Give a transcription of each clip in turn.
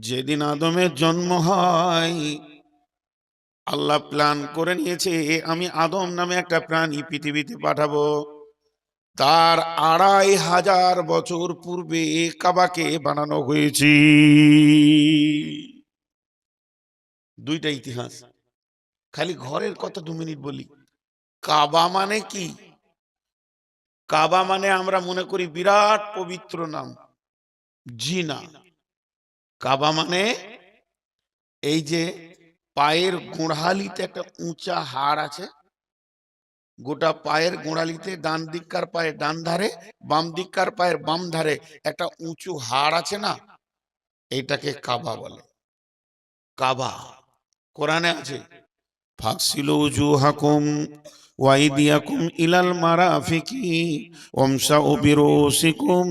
যেদিন আদমের জন্ম হয়, আল্লাহ প্ল্যান করে নিয়েছে, আমি আদম নামে একটা প্রাণী পৃথিবীতে পাঠাবো। তার আড়াই হাজার বছর পূর্বে কাবাকে বানানো হয়েছে। দুইটা ইতিহাস। খালি ঘরের কথা দু মিনিট বলি। কাবা মানে কি? কাবা মানে আমরা মনে করি বিরাট পবিত্র নাম। জি না কাবা মানে এই যে পায়ের গোড়ালিতে একটা উঁচা হাড় আছে। গোটা পায়ের গোড়ালিতে ডান দিককার পায়ের ডান ধারে, বাম দিককার পায়ের বাম ধারে একটা উঁচু হাড় আছে না? এইটাকে কাবা বলে। কাবা। কোরআনে আছে ফাকসিলু জুহাকুম ওয়াইদিয়াকুম ইলাল মারাফিকি ওমসাউ বিরুসিকুম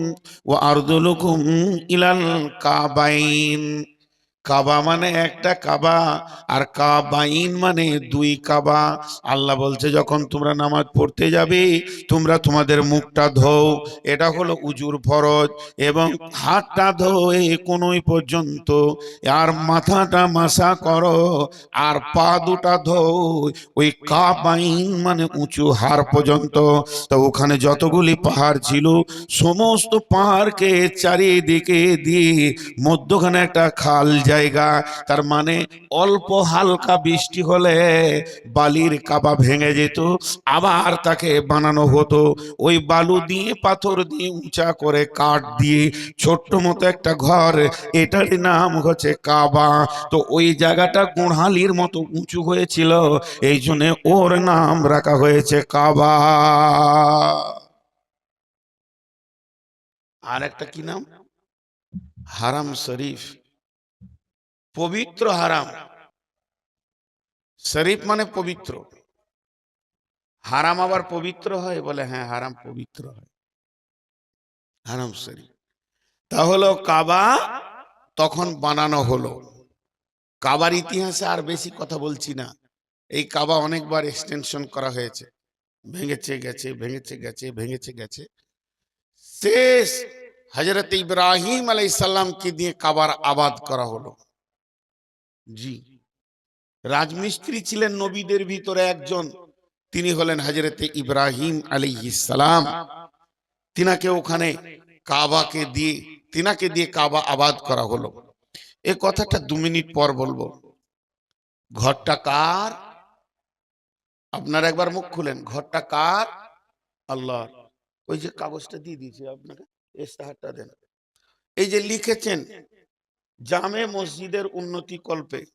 ওয়া আরদুলুকুম ইলাল কাবাইন কাবা মানে একটা কাবা আর কাবাইন মানে দুই কাবা। আল্লাহ বলছে, যখন তোমরা নামাজ পড়তে যাবে, তোমরা তোমাদের মুখটা ধো এটা হলো উজুর ফরজ এবং হাতটা ধোয়ে কোনোই পর্যন্ত। আর মাথাটা মাসা করো, আর পা দুটা ধো ওই কাবাইন মানে উঁচু হার পর্যন্ত। তো ওখানে যতগুলি পাহাড় ছিল, সমস্ত পাহাড়কে চারিদিকে দিয়ে মধ্যখানে একটা খাল জায়গা, তার মানে অল্প হালকা বৃষ্টি হলে বালির কাবা ভেঙে যেত, আবার তাকে বানানো হতো। ওই বালু দিয়ে, পাথর দিয়ে উঁচা করে কাঠ দিয়ে ছোট্ট মতো একটা ঘর। এটার নাম হচ্ছে কাবা। তো ওই জায়গাটা গোড়ালির মতো উঁচু হয়েছিল, এই জন্য ওর নাম রাখা হয়েছে কাবা। আর একটা কি নাম? হারাম শরীফ। পবিত্র হারাম। শরীফ মানে পবিত্র। হারাম আবার পবিত্র হয়, বলে হ্যাঁ হারাম পবিত্র হয়। হারাম শরীফ। তাহলে কাবা তখন বানানো হলো। কাবার ইতিহাসে আর বেশি কথা বলছি না। এই কাবা অনেকবার এক্সটেনশন করা হয়েছে। ভেঙেছে গেছে ভেঙেছে গেছে ভেঙেছে গেছে। শেষ হজরত ইব্রাহিম আলাইসাল্লামকে দিয়ে কাবার আবাদ করা হলো। জি। রাজমিস্ত্রি ছিলেন নবীদের ভিতরে একজন। তিনি হলেন হজরতে ইব্রাহিম আলী সালাম। তিনাকে ওখানে কাবাকে দিয়ে, তিনাকে দিয়ে কাবা আবাদ করা হলো। এ কথাটা দু মিনিট পর বলব। ঘরটা কার? আপনার একবার মুখ খুলেন। ঘরটা কার? আল্লাহ ওই যে কাগজটা দিয়ে দিয়েছি আপনাকে। এই যে লিখেছেন জামে মসজিদের উন্নতি কল্পে।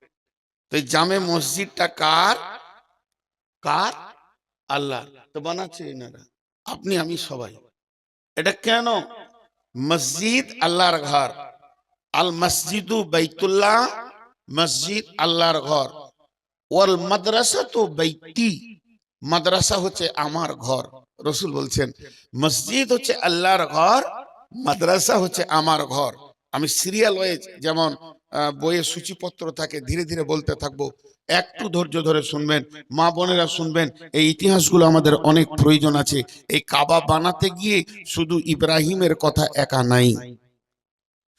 তো এই জামে মসজিদটা কার? কার? আল্লাহ তো বানাচ্ছে এনারা। আপনি, আমি সবাই। এটা কেন? মসজিদ আল্লাহর ঘর। আল মসজিদু বাইতুল্লাহ, মসজিদ আল্লাহর ঘর। ওয়াল মাদ্রাসা তো বাইতি। মাদ্রাসা হচ্ছে আমার ঘর। রসুল বলছেন, মসজিদ হচ্ছে আল্লাহর ঘর, মাদ্রাসা হচ্ছে আমার ঘর। আমি সিরিয়াল ওয়াইজ যেমন আহ, বইয়ে সূচিপত্র থাকে ধীরে ধীরে বলতে থাকব একটু ধৈর্য ধরে শুনবেন মা বোনেরা শুনবেন এই ইতিহাসগুলো আমাদের অনেক প্রয়োজন আছে এই কাবা বানাতে গিয়ে শুধু ইব্রাহিমের কথা একা নাই।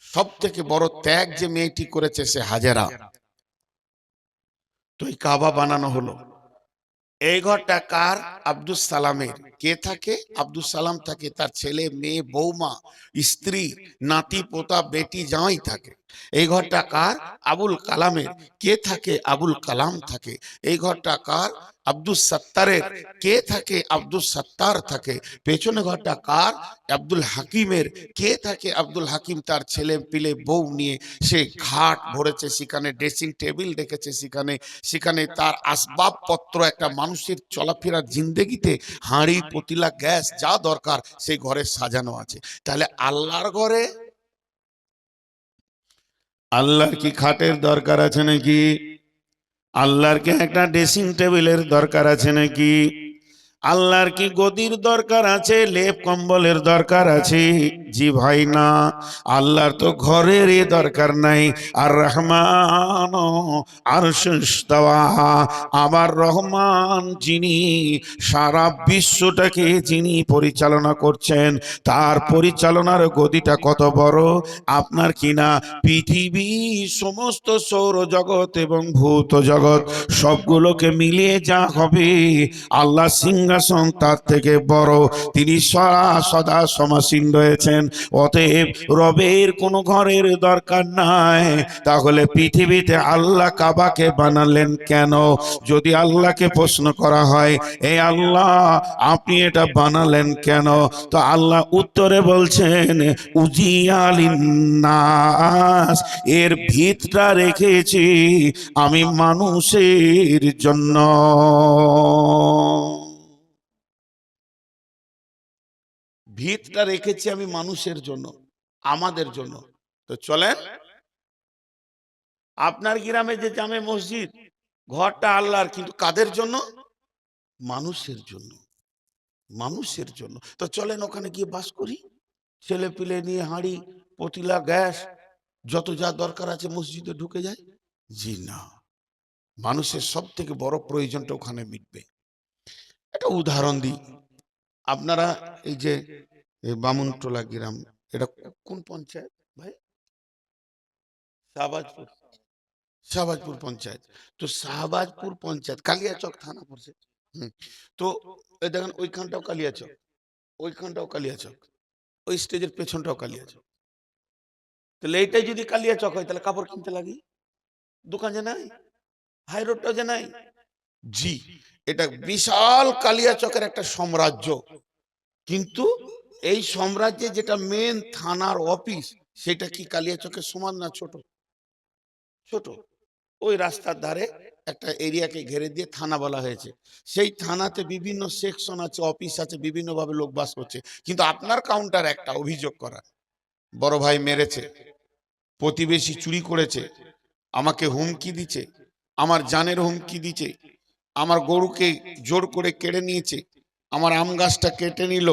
সব থেকে বড় ত্যাগ যে মেয়েটি করেছে সে হাজেরা। তো এই কাবা বানানো হলো। এই ঘরটা কার? আব্দুল সালামের। কে থাকে? আব্দুল সালাম থাকে, তার ছেলে, মেয়ে, বৌমা, স্ত্রী, নাতি, পোতা, বেটি জামাই থাকে। এই ঘরটা কার? আবুল কালামের। কে থাকে? আবুল কালাম থাকে। এই ঘরটা কার? আব্দুল সত্তারের কে থাকে? আব্দুল সত্তার থাকে। পেছনে ঘরটা কার? আব্দুল হাকিমের। কে থাকে? আব্দুল হাকিম তার ছেলে পিলে বউ নিয়ে সে ঘাট ভরেছে সেখানে ড্রেসিং টেবিল রেখেছে সেখানে। সেখানে তার আসবাবপত্র, একটা মানুষের চলাফেরার জিন্দেগিতে, হাঁড়ি, পতিলা, গ্যাস, যা দরকার সেই ঘরে সাজানো আছে। তাহলে আল্লাহর ঘরে? আল্লাহর কি খাটের দরকার আছে নাকি? আল্লাহর কি একটা ড্রেসিং টেবিলের দরকার আছে নাকি? আল্লাহর কি গদির দরকার আছে? লেপ কম্বলের দরকার আছে। জি ভাই না, আল্লাহর তো ঘরের এ দরকার নাই। আর রহমান আর আমার রহমান যিনি সারা বিশ্বটাকে যিনি পরিচালনা করছেন, তার পরিচালনার গদিটা কত বড়? আপনার কিনা পৃথিবী, সমস্ত সৌরজগৎ এবং ভূত জগৎ সবগুলোকে মিলিয়ে যা হবে, আল্লাহ সিংহাসন তার থেকে বড়, তিনি সদা সদা সমাসীন রয়েছেন। অতএব রবের কোনো ঘরের দরকার নাই। তাহলে পৃথিবীতে আল্লাহ কাবাকে বানালেন কেন? যদি আল্লাহকে প্রশ্ন করা হয় এই আল্লাহ, আপনি এটা বানালেন কেন? তো আল্লাহ উত্তরে বলছেন উজিয়ালিন্নাস এর ভিতটা রেখেছি আমি মানুষের জন্য। ভিতটা রেখেছি আমি মানুষের জন্য, আমাদের জন্য। তো চলেন। আপনার গ্রামে যে জামে মসজিদ, ঘরটা আল্লাহর, কিন্তু কাদের জন্য? মানুষের জন্য। মানুষের জন্য। তো চলেন ওখানে গিয়ে বাস করি। ছেলে পিলে নিয়ে হাঁড়ি, পতিলা, গ্যাস, যত যা দরকার আছে মসজিদে ঢুকে যায় জি না। মানুষের সব থেকে বড় প্রয়োজনটা ওখানে মিটবে। একটা উদাহরণ দিই। আপনারা এই যে এই বামুনটোলা গ্রাম এটা কোন পঞ্চায়েত ভাই? শাহবাজপুর শাহবাজপুর পঞ্চায়েত। তো শাহবাজপুর পঞ্চায়েত কালিয়াচক থানা পড়ছে। তো দেখেন ওইখানটাও কালিয়াচক ওইখানটাও কালিয়াচক ওই স্টেজের পেছনটাও কালিয়াচক। তাহলে এইটাই যদি কালিয়াচক হয় তাহলে কাপড় কিনতে লাগি? দোকান যে নাই? হাই রোডটাও যে নাই? জি এটা বিশাল কালিয়াচকের একটা সাম্রাজ্য। কিন্তু এই সাম্রাজ্যে যেটা মেন থানার অফিস সেটা কি কালিয়াচকের সমান না ছোট? ছোট। ওই রাস্তার ধারে একটা এরিয়াকে ঘেরে দিয়ে থানা বলা হয়েছে। সেই থানাতে বিভিন্ন সেকশন আছে অফিস আছে, বিভিন্নভাবে লোক বাস করছে। কিন্তু আপনার কাউন্টার একটা অভিযোগ করা। বড় ভাই মেরেছে, প্রতিবেশী চুরি করেছে, আমাকে হুমকি দিচ্ছে, আমার জানের হুমকি দিচ্ছে, আমার গরুকে জোর করে কেড়ে নিয়েছে, আমার আম গাছটা কেটে নিল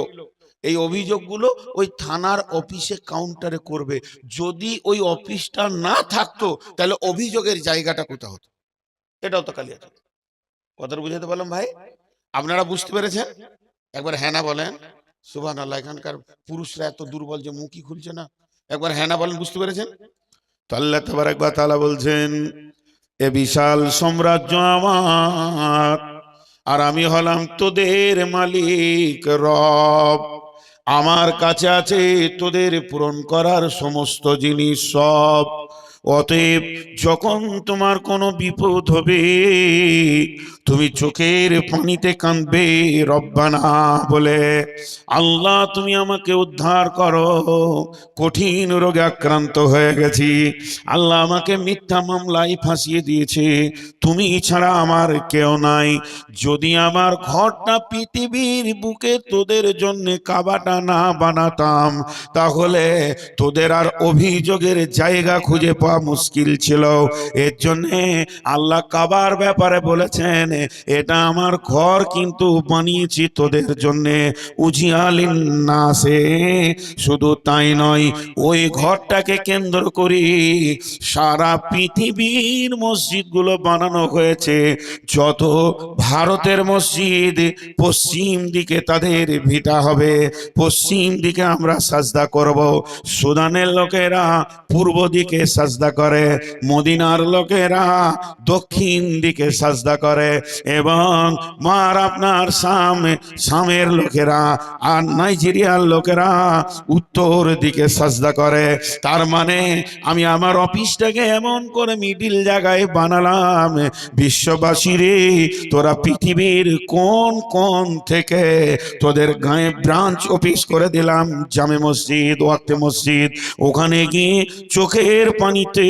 এই অভিযোগগুলো ওই থানার অফিসে কাউন্টারে করবে। যদি ওই অফিসটা না থাকতো, তাহলে অভিযোগের জায়গাটা কোথাও হতো? এটাও তো কালিয়াচক। কথাটা বুঝাতে পারলাম ভাই? আপনারা বুঝতে পেরেছেন? একবার হ্যাঁ না বলেন। সুবান আল্লাহ এখানকার পুরুষরা এত দুর্বল যে মুখই খুলছে না। একবার হ্যাঁ না বলেন, বুঝতে পেরেছেন? আল্লাহ তাবার একবার তালা বলছেন, এ বিশাল সাম্রাজ্য আমার, আর আমি হলাম তোদের মালিক রব। আমার কাছে আছে তোদের পূরণ করার সমস্ত জিনিস সব। অতএব যখন তোমার কোনো বিপদ হবে, তুমি চোখের পানিতে কাঁদবে, রব্বানা বলে, আল্লাহ তুমি আমাকে উদ্ধার করো। কঠিন রোগে আক্রান্ত হয়ে গেছি। আল্লাহ আমাকে মিথ্যা মামলায় ফাঁসিয়ে দিয়েছে। তুমি ছাড়া আমার কেউ নাই। যদি আমার ঘরটা পৃথিবীর বুকে তোদের জন্য কাবাটা না বানাতাম, তাহলে তোদের আর অভিযোগের জায়গা খুঁজে পাওয়া মুশকিল ছিল। এর জন্যে আল্লাহ কাবার ব্যাপারে বলেছেন, এটা আমার ঘর কিন্তু বানিয়েছি তোদের জন্যে। উজিয়ালিন নাসে। শুধু তাই নয়, ওই ঘরটাকে কেন্দ্র করি সারা পৃথিবীর মসজিদগুলো বানানো হয়েছে। যত ভারতের মসজিদ, পশ্চিম দিকে তাদের ভিটা হবে। পশ্চিম দিকে আমরা সাজদা করব। সুদানের লোকেরা পূর্ব দিকে সাজদা করে, মদিনার লোকেরা দক্ষিণ দিকে সাজদা করে এবং মার আপনার সাম সামের লোকেরা আর নাইজেরিয়ার লোকেরা উত্তর দিকে সাজদা করে। তার মানে আমি আমার অফিসটাকে এমন করে মিডিল জায়গায় বানালাম বিশ্ববাসী রে তোরা পৃথিবীর কোন কোন থেকে তোদের গায়ে ব্রাঞ্চ অফিস করে দিলাম, জামে মসজিদ, ওয়াক্তে মসজিদ। ওখানে গিয়ে চোখের পানিতে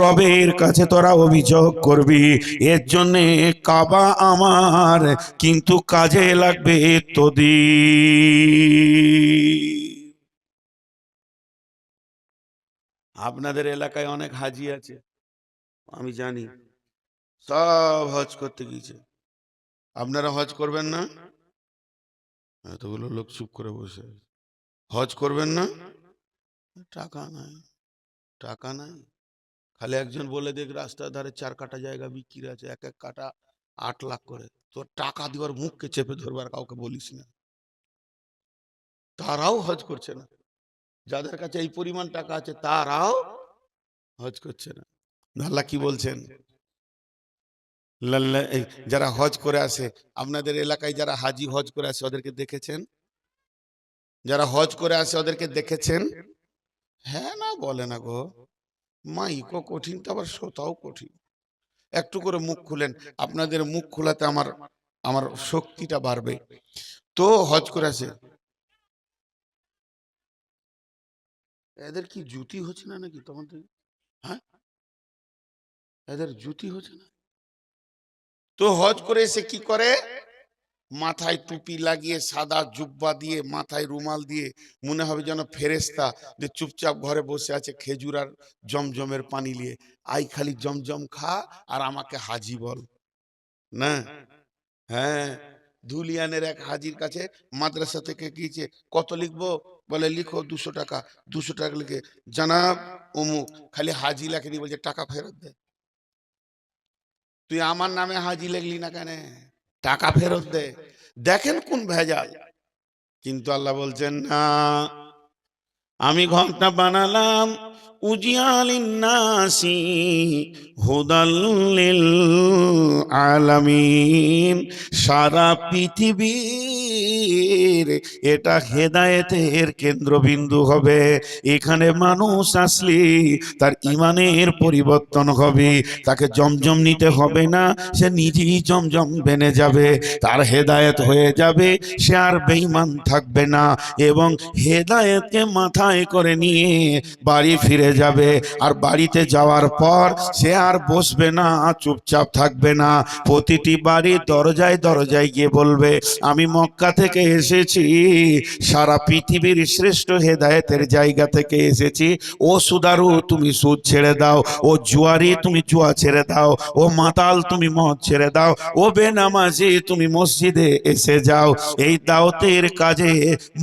রবের কাছে তোরা অভিযোগ করবি। এর জন্যে কাবা আমার, কিন্তু কাজে লাগবে তোদের। আপনাদের এলাকায় অনেক হাজি আছে, আমি জানি। সব হজ করতে গিয়েছে। আপনারা হজ করবেন না? এতগুলো লোক চুপ করে বসে হজ করবেন না? টাকা নাই। টাকা নাই। খালি একজন বলে দেখ রাস্তার ধারে চার কাটা জায়গা বিক্রি আছে, এক এক কাটা আট লাখ করে। তোর টাকা দেওয়ার মুখকে চেপে ধরবার কাউকে বলিস না। তারাও হজ করছে না। যাদের কাছে এই পরিমাণ টাকা আছে, তারাও হজ করছে না। আল্লাহ কি বলছেন? যারা হজ করে আসে, আপনাদের এলাকায় যারা হাজি হজ করে আসে, ওদেরকে দেখেছেন? যারা হজ করে আসে, ওদেরকে দেখেছেন? হ্যাঁ না বলে না গো। মাইকও কঠিন তো আবার শ্রোতাও কঠিন। একটু করে মুখ খুলেন, আপনাদের মুখ খোলাতে আমার আমার শক্তিটা বাড়বে। তো হজ করে আসে এদের কি জুতি হচ্ছে না নাকি তখন থেকে হ্যাঁ? এদের জুতি হচ্ছে না। তো হজ করে এসে কি করে? মাথায় টুপি লাগিয়ে, সাদা জুব্বা দিয়ে, মাথায় রুমাল দিয়ে, মনে হবে যেন ফেরেস্তা যে চুপচাপ ঘরে বসে আছে খেজুর আর জমজমের পানি নিয়ে। আই খালি জমজম খা আর আমাকে হাজি বল। না? হ্যাঁ। ধুলিয়ানের এক হাজির কাছে মাদ্রাসা থেকে গিয়েছে কত লিখব? বলে, লিখো দুশো টাকা। দুশো টাকা লিখে, জানাব অমুক, খালি হাজি লেখেনি বলছে, টাকা ফেরত দে। তুই আমার নামে হাজি লেখলি না কেন? টাকা ফেরত দে। দেখেন কোন ভেজাল। কিন্তু আল্লাহ বলছেন না আমি ঘণ্টা বানালাম। উজিয়ালিন্নাসি হুদাল্লিল আলামিন। সারা পৃথিবীর এটা হেদায়েতের কেন্দ্রবিন্দু হবে। এখানে মানুষ আসলে তার ইমানের পরিবর্তন হবে। তাকে জমজম নিতে হবে না, সে নিজেই জমজম বেনে যাবে। তার হেদায়েত হয়ে যাবে, সে আর বেঈমান থাকবে না। এবং হেদায়েতকে মাথায় করে নিয়ে বাড়ি ফিরে যাবে। আর বাড়িতে যাওয়ার পর সে আর বসবে না, চুপচাপ থাকবে না। প্রতিটি বাড়ির দরজায় দরজায় গিয়ে বলবে, আমি মক্কা থেকে এসেছি, সারা পৃথিবীর শ্রেষ্ঠ হেদায়েতের জায়গা থেকে এসেছি। ও সুদারু, তুমি সুদ ছেড়ে দাও। ও জুয়ারি, তুমি জুয়া ছেড়ে দাও। ও মাতাল, তুমি মদ ছেড়ে দাও। ও বেনামাজি, তুমি মসজিদে এসে যাও। এই দাওতের কাজে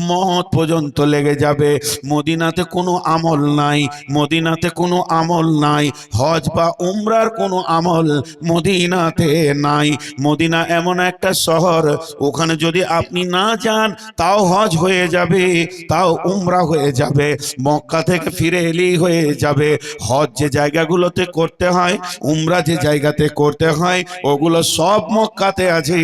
মত পর্যন্ত লেগে যাবে। মদিনাতে কোনো আমল নাই, মদিনাতে কোনো আমল নাই, হজ বা উমরার কোনো আমল মদিনাতে নাই। মদিনা এমন একটা শহর, ওখানে যদি আপনি না যান, তাও হজ হয়ে যাবে, তাও উমরা হয়ে যাবে, মক্কা থেকে ফিরে এলেই হয়ে যাবে। হজ যে জায়গাগুলোতে করতে হয়, উমরা যে জায়গাতে করতে হয়, ওগুলো সব মক্কাতে আছে,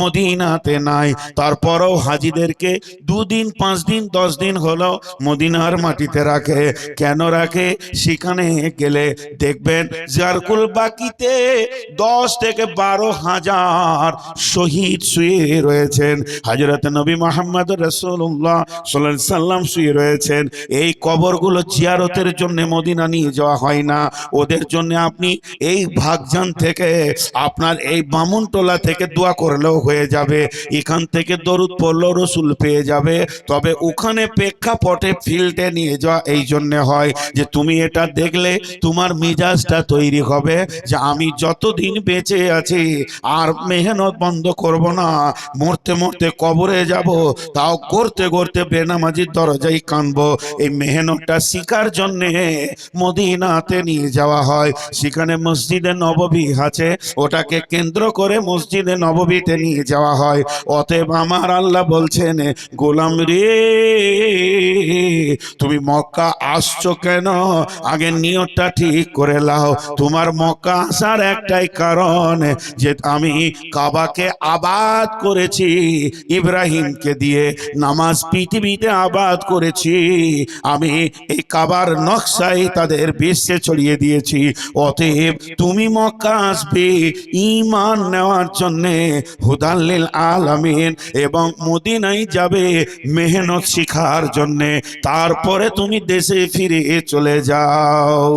মদিনাতে নাই। তারপরও হাজিদেরকে দুদিন পাঁচ দিন দশ দিন হলো মদিনার মাটিতে রাখে। কেন রাখে? সেখানে গেলে দেখবেন জারকুল বাকিতে দশ থেকে বারো হাজার শহীদ শুয়ে রয়েছেন। হাজরত নবী মোহাম্মদ রসুল্লাহ সাল্লাহ সাল্লাম শুয়ে রয়েছেন। এই কবরগুলো জিয়ারতের জন্য মদিনা নিয়ে যাওয়া হয় না। ওদের জন্য আপনি এই ভাগজান থেকে আপনার এই বামুনটোলা থেকে দোয়া করলেও হয়ে যাবে। এখান থেকে দরুদ পড়লেও রসুল পেয়ে যাবে। তবে ওখানে প্রেক্ষাপটে ফিল্ডে নিয়ে যাওয়া এই জন্যে হয় যে তুমি এটা দেখলে তোমার মিজাজটা তৈরি হবে যে আমি যতদিন বেঁচে আছি আর মেহনত বন্ধ করব না, মরতে মরতে কবরে যাব, তাও করতে করতে বেনামাজির দরজায় কানবো। এই মেহনতটা শিকার জন্যে মদিনাতে নিয়ে যাওয়া হয়। সেখানে মসজিদে নববী আছে, ওটাকে কেন্দ্র করে মসজিদে নববীতে নিয়ে যাওয়া হয়। অতএব আমার আল্লাহ বলছেন, গোলাম রে তুমি মক্কা আসছো কেন? আগে নিয়তটা ঠিক করে লাও। তোমার মক্কা আসার একটাই কারণ যে আমি কাবাকে আবাদ করেছি, ইব্রাহিমকে দিয়ে নামাজ পৃথিবীতে আবাদ করেছি। আমি এই কাবার নকশায় তাদের বিশ্বে ছড়িয়ে দিয়েছি। অতএব তুমি মক্কা আসবে ইমান নেওয়ার জন্যে হুদাল্লিল আলামিন এবং মদিনাই যাবে মেহনত শিখার জন্যে। তারপরে তুমি দেশে ফিরে চলে যাও।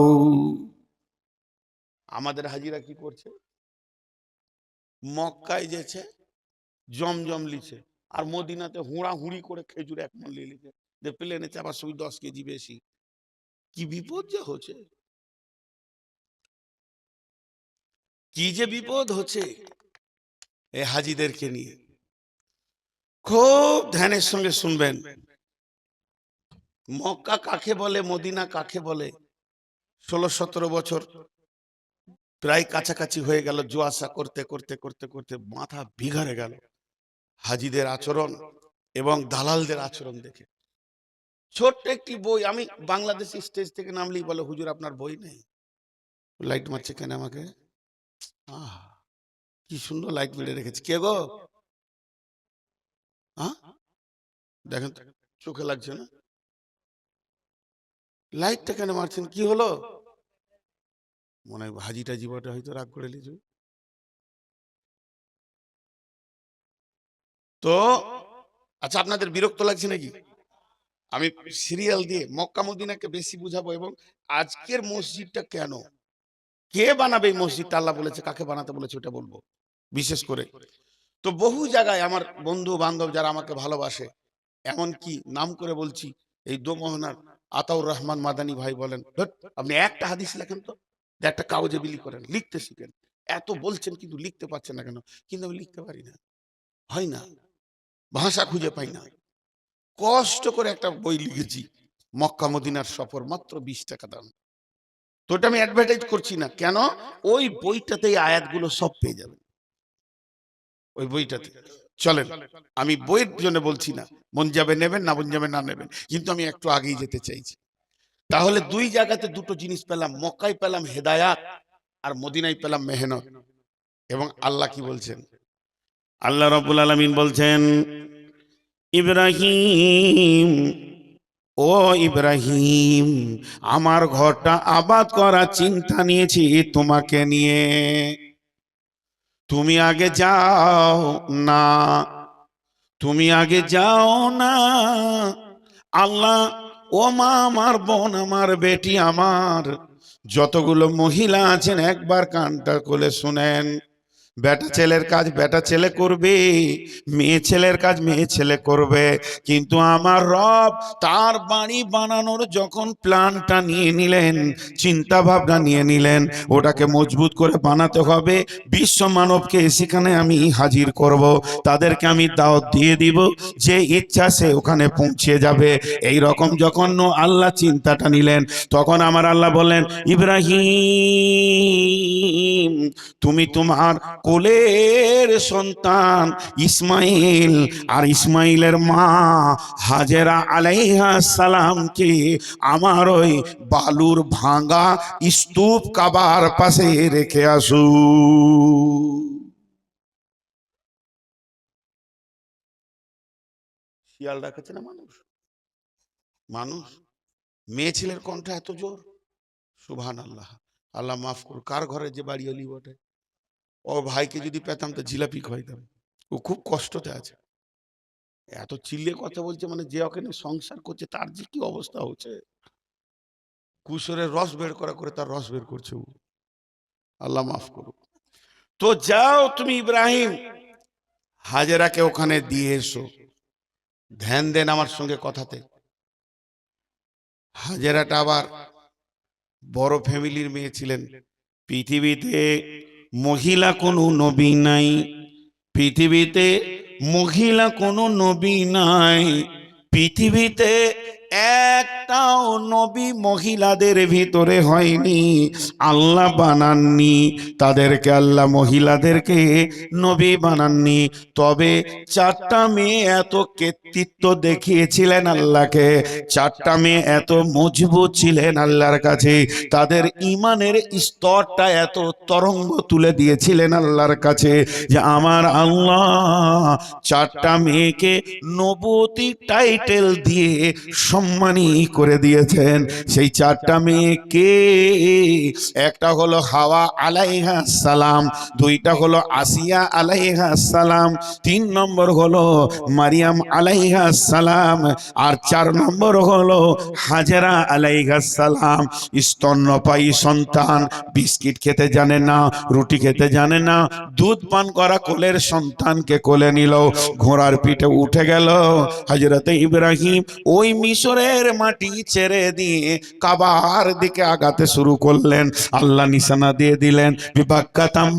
আমাদের হাজিরা কি করছে? মক্কায় যেছে জমজম লিছে আর মদিনাতে হুড়া হুড়ি করে খেজুর এক মন লিছে। যে প্লেনে চাপার সময় দশ কেজি বেশি। কি বিপদ যে হচ্ছে? কি যে বিপদ হচ্ছে? এই হাজিদেরকে নিয়ে। খুব ধ্যানের সঙ্গে শুনবেন। মক্কা কাকে বলে, মদিনা কাকে বলে? ষোলো, সতেরো বছর প্রায় কাছাকাছি হয়ে গেল জোয়াশা করতে করতে করতে করতে মাথা বিঘারে গেল। হাজিদের আচরণ এবং দালালদের আচরণ দেখে। ছোট্ট একটি বই, আমি বাংলাদেশ স্টেজ থেকে নামলেই বলে, হুজুর, আপনার বই নেই। লাইট মারছে কেন আমাকে? আহ, কি সুন্দর লাইট মেরে রেখেছে। কে গো? হ্যাঁ দেখেন চোখে লাগছে না? লাইটটা কেন মারছেন? কি হলো? মনে হয় হাজিটা জীবটা হয়তো রাগ করে লিজু তো আচ্ছা আপনাদের বিরক্ত লাগছে নাকি? আমি সিরিয়াল দিয়ে মক্কা মদিনাকে বেশি বুঝাবো এবং আজকের মসজিদটা কেন? কে বানাবে এই মসজিদটা? আল্লাহ বলেছে, কাকে বানাতে বলেছে ওটা বলব, বিশেষ করে। তো বহু জায়গায় আমার বন্ধু বান্ধব যারা আমাকে ভালোবাসে এমন কি নাম করে বলছি, এই দোমোহনার আতাউর রহমান মাদানী ভাই বলেন আপনি একটা হাদিস লেখেন তো একটা কাগজে বিলি করেন, লিখতে শিখেন। এত বলছেন কিন্তু লিখতে পারছেন না কেন? কিন্তু আমি লিখতে পারি না। হয় না। ভাষা খুঁজে পাই না। কষ্ট করে একটা বই লিখেছি, মক্কা মদিনার সফর, মাত্র বিশ টাকা দাম। তো ওটা আমি অ্যাডভার্টাইজ করছি না। কেন? ওই বইটাতে এই আয়াতগুলো সব পেয়ে যাবেন। ওই বইটাতে। চলেন আমি বইয়ের জন্য বলছি না মন যাবে নেবেন না মন যাবে না নেবেন কিন্তু আমি একটু আগেই যেতে চাইছি। তাহলে দুই জায়গাতে দুটো জিনিস পেলাম মক্কায় পেলাম হেদায়াত আর মদিনায় পেলাম মেহনত। এবং আল্লাহ কি বলছেন? আল্লাহ রব্বুল আলমিন বলছেন ইব্রাহিম ও ইব্রাহিম আমার ঘরটা আবাদ করার চিন্তা নিয়েছি তোমাকে নিয়ে। তুমি আগে যাও না। তুমি আগে যাও না। আল্লাহ, ও মা, আমার বোন, আমার বেটি, আমার যতগুলো মহিলা আছেন, একবার কানটা খুলে শুনেন। বেটা ছেলের কাজ বেটা ছেলে করবে মেয়ে ছেলের কাজ মেয়ে ছেলে করবে। কিন্তু আমার রব তার বাড়ি বানানোর যখন প্ল্যানটা নিয়ে নিলেন চিন্তা ভাবনা নিয়ে নিলেন ওটাকে মজবুত করে বানাতে হবে। বিশ্ব মানবকে সেখানে আমি হাজির করব। তাদেরকে আমি দাওয়াত দিয়ে দিব যে ইচ্ছা সে ওখানে পৌঁছে যাবে। এই রকম যখন আল্লাহ চিন্তাটা নিলেন তখন আমার আল্লাহ বললেন ইব্রাহিম তুমি তোমার কোলের সন্তান ইসমাইল, আর ইসমাইলের মা হাজেরা আলাইহা সালামকে আমার ওই বালুর ভাঙা স্তূপ কাবার পাশে রেখে আসু। শিয়াল ডাকাচ্ছে না মানুষ? মানুষ? মেয়ে ছেলের কণ্ঠ এত জোর? সুভান আল্লাহ আল্লাহ মাফ করুন কার ঘরে যে বাড়ি অলি বটে ও ভাইকে যদি পেতাম তো জিলাপি খাইতাম ও খুব কষ্টতে আছে। এত চিল্লে কথা বলছে মানে যে ওখানে সংসার করছে, তার যে কি অবস্থা হচ্ছে? কুসরের রস বের করা করে তার রস বের করছে ও। আল্লাহ মাফ করুক। তো যাও তুমি ইব্রাহিম, হাজেরাকে ওখানে দিয়ে এসো। ধ্যান দেন আমার সঙ্গে কথাতে। হাজেরাটা আবার বড় ফ্যামিলির মেয়ে ছিলেন। পৃথিবীতে মহিলা কোনো নবী নাই। পৃথিবীতে মহিলা কোনো নবী নাই। পৃথিবীতে একটাও নবী মহিলাদের ভিতরে হয়নি। আল্লাহ বানাননি, তাদেরকে আল্লাহ মহিলাদেরকে নবী বানাননি। তবে চারটা মেয়ে এত কৃতিত্ব দেখিয়েছিলেন আল্লাহকে, চারটা মেয়ে এত মজবুত ছিলেন আল্লাহর কাছে, তাদের ইমানের স্তরটা এত তরঙ্গ তুলে দিয়েছিলেন আল্লাহর কাছে যে আমার আল্লাহ চারটা মেয়েকে নবতী টাইটেল দিয়ে সম্মানী করে দিয়েছেন। সেই চারটা মেয়ে কে একটা হলো হাওয়া আলাইহা সালাম, দুইটা হলো আসিয়া আলাইহা সালাম, তিন নম্বর হলো মারিয়াম আলাইহা সালাম, আর চার নম্বর হলো হাজেরা আলাইহা সালাম। স্তন্যপায়ী সন্তান, বিস্কিট খেতে জানে না, রুটি খেতে জানে না, দুধ পান করা কোলের সন্তানকে কোলে নিল, ঘোড়ার পিঠে উঠে গেল। হজরতে ইব্রাহিম ওই মিশর পাথরের মাটি ছেড়ে দিয়ে কাবার দিকে আগাতে শুরু করলেন। আল্লাহ নিশানা দিয়ে দিলেন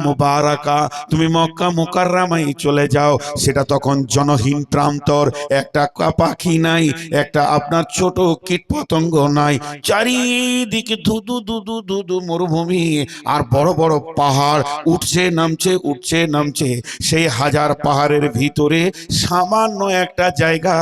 মুবারাকা, তুমি মক্কা মুকাররামাই চলে যাও। সেটা তখন জনহীন প্রান্তর। একটা পাখি নাই, একটা আপনার ছোট কীট পতঙ্গ নাই। চারিদিকে ধুধু ধুধু ধুধু মরুভূমি। আর বড় বড় পাহাড়, উঠছে, নামছে উঠছে, নামছে। সেই হাজার পাহাড়ের ভিতরে সামান্য একটা জায়গা।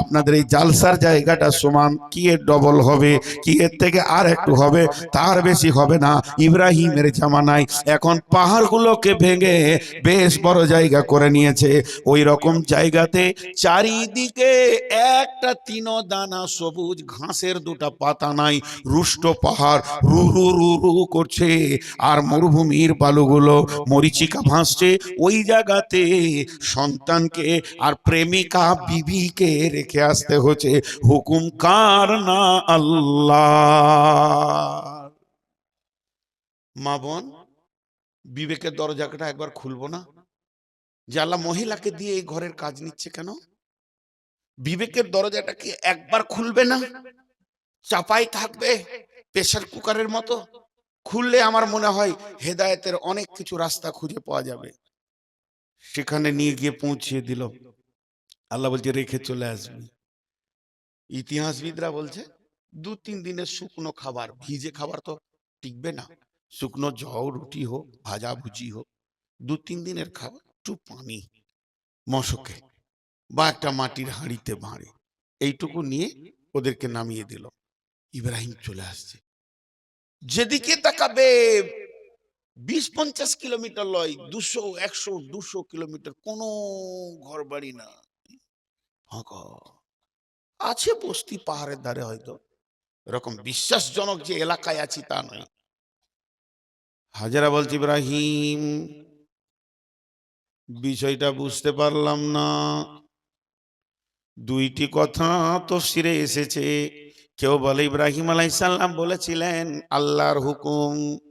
আপনাদের এই জালসার জায়গাটা সমান, কি এর ডবল হবে, কি এর থেকে আর একটু হবে, তার বেশি হবে না। ইব্রাহিমের জামানায় এখন পাহাড়গুলোকে ভেঙে বেশ বড় জায়গা করে নিয়েছে। ওই রকম জায়গাতে চারিদিকে একটা তিন দানা সবুজ, ঘাসের দুটা পাতা নাই, রুষ্ট পাহাড়, রু রু রু রু করছে। আর মরুভূমির বালুগুলো, মরিচিকা ভাসছে। ওই জায়গাতে সন্তানকে আর প্রেমিকা বিবিকে রেখে আসতে হচ্ছে। হুকুম কার না আল্লাহ। মা বোন, বিবেকের দরজাটা একবার খুলবো না? যে আল্লাহ মহিলাকে দিয়ে এই ঘরের কাজ নিচ্ছে কেন? বিবেকের দরজাটা কি একবার খুলবে না? চাপাই থাকবে প্রেশার কুকারের মতো? খুললে আমার মনে হয় হেদায়েতের অনেক কিছু রাস্তা খুঁজে পাওয়া যাবে। সেখানে নিয়ে গিয়ে পৌঁছিয়ে দিল। আল্লাহ বলছে, রেখে চলে আসবি। ইতিহাসবিদরা বলছে দু তিন দিনের শুকনো খাবার, ভিজে খাবার তো টিকবে না। শুকনো জও, রুটি হোক, ভাজা ভুজি হোক দু তিন দিনের খাবার, একটু পানি, মশকে বা একটা মাটির হাঁড়িতে ভাঁড়ে এইটুকু নিয়ে ওদেরকে নামিয়ে দিল। ইব্রাহিম চলে আসছে। যেদিকে তাকাবে বিশ পঞ্চাশ কিলোমিটার লয়, দুশো, একশো, দুশো কিলোমিটার, কোনো ঘর বাড়ি না ফাঁকা। আছে বস্তি পাহাড়ের ধারে হয়তো। এরকম বিশ্বাসজনক যে এলাকায় আছি তা নয়। হাজারা বলছে, ইব্রাহিম, বিষয়টা বুঝতে পারলাম না। দুইটি কথা তো সিরে এসেছে। কেউ বলে, ইব্রাহিম আলাইসাল্লাম বলেছিলেন, আল্লাহর হুকুম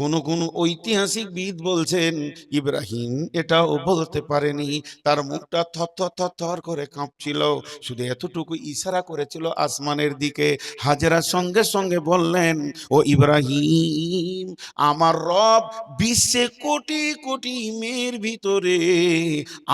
কোন কোন ঐতিহাসিক বিদ বলছেন, ইব্রাহিম এটাও বলতে পারেনি। তার মুখটা থর থর থর করে কাঁপছিল, শুধু এতটুকু ইশারা করেছিল আসমানের দিকে। হাজেরা সঙ্গে সঙ্গে বললেন, ও ইব্রাহিম, আমার রব বিশ্বে কোটি কোটি মেয়ের ভিতরে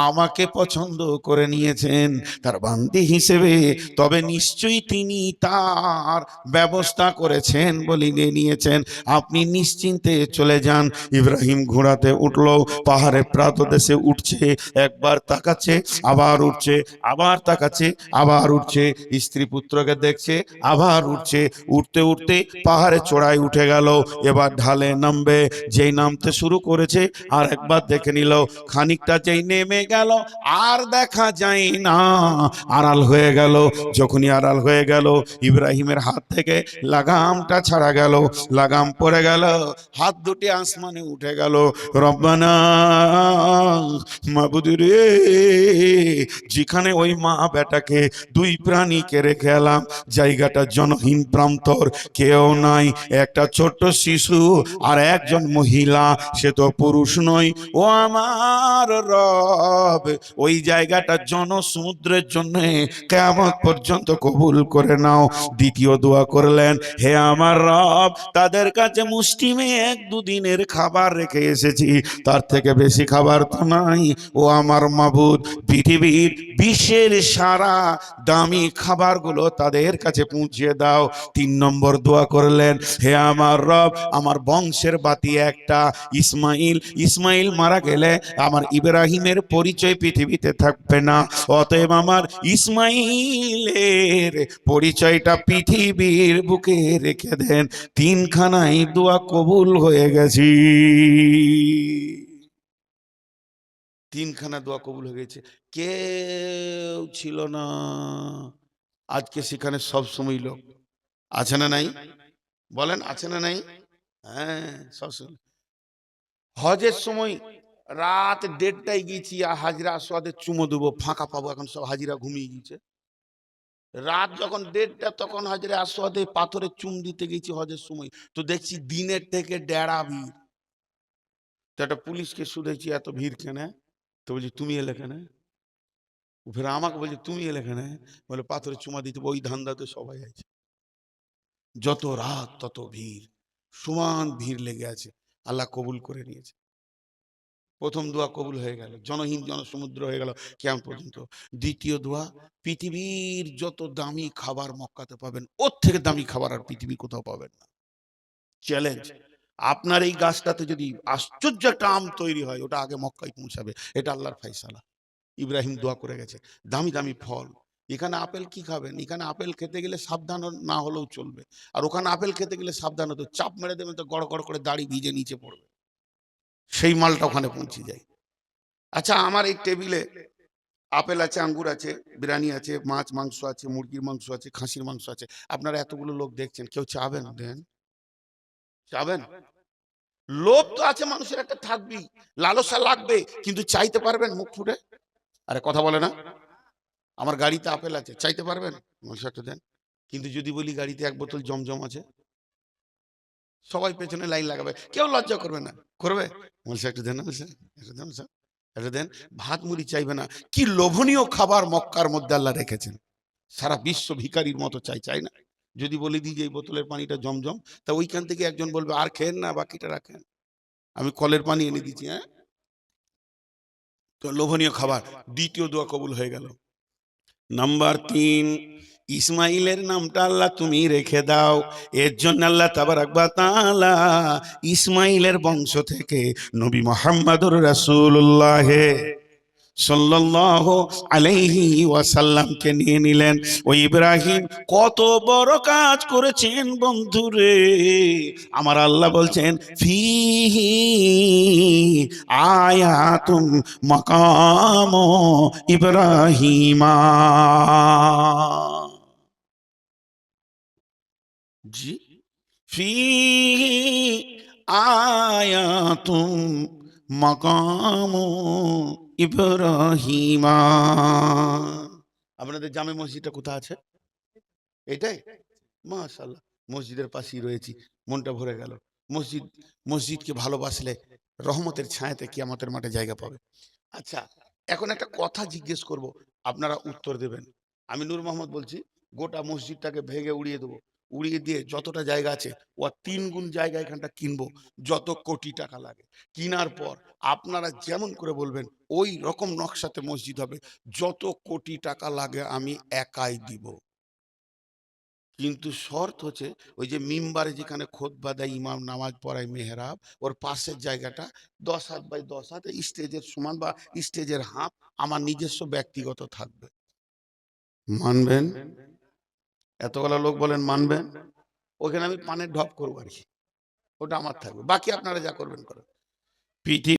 আমাকে পছন্দ করে নিয়েছেন তার বান্দি হিসেবে। তবে নিশ্চয়ই তিনি তার ব্যবস্থা করেছেন বলে নিয়ে নিয়েছেন। আপনি নিশ্চিন্তে চলে যান। ইব্রাহিম ঘোড়াতে উঠল, পাহাড়ে প্রাত দেশে উঠছে, একবার তাকাচ্ছে, আবার উঠছে, আবার তাকাচ্ছে, আবার উঠছে। স্ত্রী পুত্রকে দেখছে, আবার উঠছে। উঠতে উঠতে পাহাড়ে চড়াই উঠে গেল, এবার ঢালে নামবে, যেই নামতে শুরু করেছে, আর একবার দেখে নিল, খানিকটা যেই নেমে গেল, আর দেখা যায় না। আড়াল হয়ে গেল, যখনই আড়াল হয়ে গেল, ইব্রাহিমের হাত থেকে লাগামটা ছাড়া গেল, লাগাম পড়ে গেল। হাত দুটি আসমানে উঠে গেল, রব্বানা, মাবুদ রে। যেখানে ওই মা বেটাকে দুই প্রাণীকে রেখে এলাম, জায়গাটা জনহীন প্রান্তর, কেউ নাই, একটা ছোট্ট শিশু আর একজন মহিলা, সে তো পুরুষ নয়। ও আমার রব, ওই জায়গাটা জনসমুদ্রের জন্য কেমন পর্যন্ত কবুল করে নাও। দ্বিতীয় দোয়া করলেন, হে আমার রব, তাদের কাছে মুষ্টিমে এক দুদিনের খাবার রেখে এসেছি। তার থেকে বেশি খাবার তো নাই। ও আমার মাবুদ, পৃথিবীর বিশ্বের সারা দামি খাবারগুলো তাদের কাছে পৌঁছিয়ে দাও। তিন নম্বর দোয়া করলেন, হে আমার রব, আমার বংশের বাতি একটা। ইসমাইল ইসমাইল মারা গেলে আমার ইব্রাহিমের পরিচয় পৃথিবীতে থাকবে না। অতএব আমার ইসমাইলের পরিচয়টা পৃথিবীর বুকে রেখে দেন। তিনখানাই দোয়া কবুল হয়ে গেছি। তিনখানা দোয়া কবুল হয়ে গেছে। কেউ ছিল না। আজকে সেখানে সব সময় লোক। আছে না নাই? বলেন, আছে না নাই? হ্যাঁ সবসময় হজের সময় রাত দেড়টায় গেছি আর হাজিরা আসোয়াদে চুমো দেবো, ফাঁকা পাবো, এখন সব হাজিরা ঘুমিয়ে গিয়েছে রাত যখন দেড়টা, তখন হাজিরা আসোয়াদে পাথরে চুম দিতে গেছি হজের সময়। তো দেখছি দিনের থেকে ডেড়া ভিড়। তো একটা পুলিশকে শুধেছি এত ভিড় কেন? তো বলছি, তুমি এলে কেন? ফের আমাকে বলছে, তুমি এলে এখানে বলে, পাথরে চুমা দিতে ওই ধান্দাতে সবাই আছে। যত রাত, তত ভিড়। সমান ভিড় লেগে আছে। আল্লাহ কবুল করে নিয়েছে। প্রথম দোয়া কবুল হয়ে গেল, জনহীন জনসমুদ্র হয়ে গেল কেমন পর্যন্ত। দ্বিতীয় দোয়া, পৃথিবীর যত দামি খাবার মক্কাতে পাবেন, ওর থেকে দামি খাবার আর পৃথিবী কোথাও পাবেন না। চ্যালেঞ্জ আপনার এই গাছটাতে যদি আশ্চর্য একটা আম তৈরি হয়, ওটা আগে মক্কায় পৌঁছাবে, এটা আল্লাহর ফাইসালা ইব্রাহিম দোয়া করে গেছে, দামি দামি ফল। এখানে আপেল কি খাবেন? এখানে আপেল খেতে গেলে সাবধান না হলেও চলবে। আর ওখানে আপেল খেতে গেলে সাবধান হতো চাপ মেরে দেবেন তো গড় গড় করে দাড়ি ভিজে নিচে পড়বে। সেই মালটা ওখানে পৌঁছে যায়। আচ্ছা আমার এই টেবিলে আপেল আছে, আঙ্গুর আছে, বিরিয়ানি আছে, মাছ, মাংস আছে, মুরগির মাংস আছে, খাসির মাংস আছে। আপনারা এতগুলো লোক দেখছেন, কেউ চাবেন? দেন। চাবেন? লোভ তো আছে মানুষের, একটা থাকবেই। লালসা লাগবে, কিন্তু চাইতে পারবেন মুখ ফুটে? আরে, কথা বলে না। আমার গাড়িতে আপেল আছে, চাইতে পারবেন? মানুষ একটা দেন। কিন্তু যদি বলি গাড়িতে এক বোতল জমজম আছে? সবাই পেছনে লাইন লাগাবে। কেউ লজ্জা করবে না। করবে? বলছে, একটু দেন একটু দেন একটু দেন, ভাত মুড়ি চাইবে না। কি লোভনীয় খাবার মক্কার মধ্যে আল্লাহ রেখেছেন। সারা বিশ্ব ভিখারির মতো চাই চাই না? যদি বলে দিই যে এই বোতলের পানিটা জমজম, তা ওইখান থেকে একজন বলবে, আর খেন না, বাকিটা রাখেন। আমি কলের পানি এনে দিচ্ছি হ্যাঁ? তো লোভনীয় খাবার। দ্বিতীয় দোয়া কবুল হয়ে গেল। নাম্বার তিন ইসমাইলের নামটা আল্লাহ তুমি রেখে দাও। এর জন্য আল্লাহ তাবারাকবা তাআলা ইসমাইলের বংশ থেকে নবী মোহাম্মদুর রাসূলুল্লাহ সাল্লাল্লাহু আলাইহি ওয়াসাল্লামকে নিয়ে নিলেন। ওই ইব্রাহিম, কত বড় কাজ করেছেন বন্ধুরে। আমার আল্লাহ বলছেন, ফিহি আয়াতুম মাকাম ইব্রাহিমা। জি। ফিহি আয়াতুম মাকাম ইব্রাহিমা। আপনাদের জামে মসজিদটা কোথা আছে? এটাই? মাশাল্লাহ মসজিদের পাশেই রয়েছি, মনটা ভরে গেল। মসজিদ, মসজিদকে ভালোবাসলে রহমতের ছায়াতে কি আমাদের মাঠে জায়গা পাবে। আচ্ছা এখন একটা কথা জিজ্ঞেস করব, আপনারা উত্তর দেবেন। আমি নূর মোহাম্মদ বলছি, গোটা মসজিদটাকে ভেঙে উড়িয়ে দেবো। উড়িয়ে দিয়ে যতটা জায়গা আছে ও তিন গুণ জায়গা এখানটা কিনবো, যত কোটি টাকা লাগে। কিনার পর আপনারা যেমন করে বলবেন, ওই রকম নকশাতে মসজিদ হবে, যত কোটি টাকা লাগে আমি একাই দিব। কিন্তু শর্ত হচ্ছে, ওই যে মিম্বারে যেখানে খোদবা দেয় ইমাম, নামাজ পড়ায় মেহরাব, ওর পাশের জায়গাটা দশ হাত বাই দশ হাত স্টেজের সমান বা স্টেজের হাফ আমার নিজস্ব ব্যক্তিগত থাকবে। মানবেন? এতগুলো লোক বলেন মানবেন ওখানে আমি পানের ঢপ করব আর কি। ওটা আমার থাকবে। বাকি আপনারা যা করবেন করেন। পৃথিবী